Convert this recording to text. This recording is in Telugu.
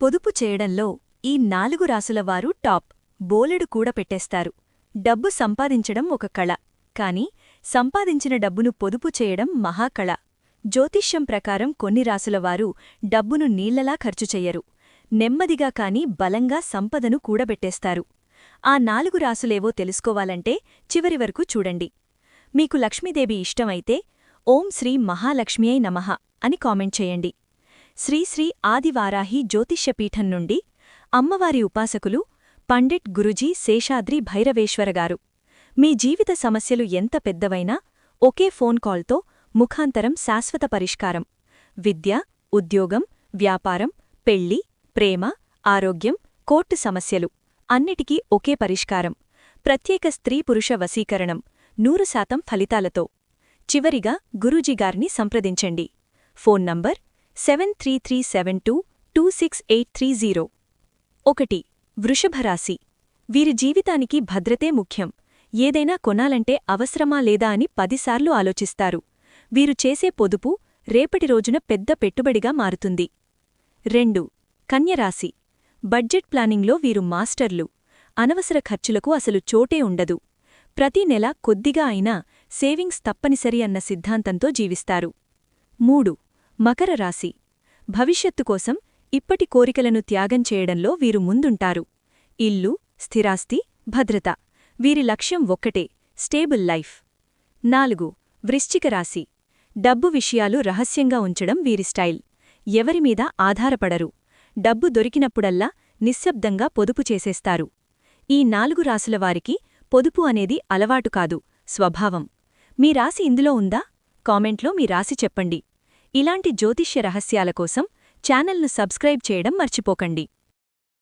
పొదుపు చేయడంలో ఈ నాలుగు రాసులవారు టాప్. బోలెడు కూడా పెట్టేస్తారు. డబ్బు సంపాదించడం ఒక కళ. కాని సంపాదించిన డబ్బును పొదుపు చేయడం మహాకళ. జ్యోతిష్యం ప్రకారం కొన్ని రాసులవారు డబ్బును నీళ్ళలా ఖర్చు చెయ్యరు. నెమ్మదిగా కాని బలంగా సంపదను కూడబెట్టేస్తారు ఆ నాలుగు రాసులేవో తెలుసుకోవాలంటే చివరి వరకు చూడండి. మీకు లక్ష్మీదేవి ఇష్టమైతే ఓం శ్రీ మహాలక్ష్మియై నమః అని కామెంట్ చేయండి. శ్రీశ్రీ ఆదివారాహి జ్యోతిష్యపీఠం నుండి అమ్మవారి ఉపాసకులు పండిట్ గురుజీ శేషాద్రి భైరవేశ్వరగారు మీ జీవిత సమస్యలు ఎంత పెద్దవైనా ఒకే ఫోన్ కాల్తో ముఖాంతరం శాశ్వత పరిష్కారం. విద్య ఉద్యోగం వ్యాపారం పెళ్ళి ప్రేమ ఆరోగ్యం కోర్టు సమస్యలు అన్నిటికీ ఒకే పరిష్కారం. ప్రత్యేక స్త్రీ పురుష వశీకరణం నూరు శాతం ఫలితాలతో. చివరిగా గురూజీగారిని సంప్రదించండి. Phone number seven three three seven two two six eight three zero. ఒకటి వృషభరాశి వీరి జీవితానికి భద్రతే ముఖ్యం. ఏదైనా కొనాలంటే అవసరమా లేదా అని పదిసార్లు ఆలోచిస్తారు. వీరు చేసే పొదుపు రేపటి రోజున పెద్ద పెట్టుబడిగా మారుతుంది. రెండు కన్యరాశి బడ్జెట్ ప్లానింగ్లో వీరు మాస్టర్లు. అనవసర ఖర్చులకు అసలు చోటే ఉండదు. ప్రతి నెల కొద్దిగా అయినా సేవింగ్స్ తప్పనిసరి అన్న సిద్ధాంతంతో జీవిస్తారు. మూడు మకర రాశి. భవిష్యత్తు కోసం ఇప్పటి కోరికలను త్యాగం చేయడంలో వీరు ముందుంటారు. ఇల్లు స్థిరాస్తి భద్రత. వీరి లక్ష్యం ఒక్కటే స్టేబుల్ లైఫ్. నాలుగు వృశ్చిక రాశి. డబ్బు విషయాలు రహస్యంగా ఉంచడం వీరి స్టైల్. ఎవరిమీద ఆధారపడరు. డబ్బు దొరికినప్పుడల్లా నిశ్శబ్దంగా పొదుపు చేసేస్తారు. ఈ నాలుగు రాసులవారికి పొదుపు అనేది అలవాటు కాదు స్వభావం. మీ రాశి ఇందులో ఉందా? కామెంట్లో మీ రాశి చెప్పండి. ఇలాంటి జ్యోతిష్య రహస్యాల కోసం ఛానల్ను సబ్స్క్రైబ్ చేయడం మర్చిపోకండి.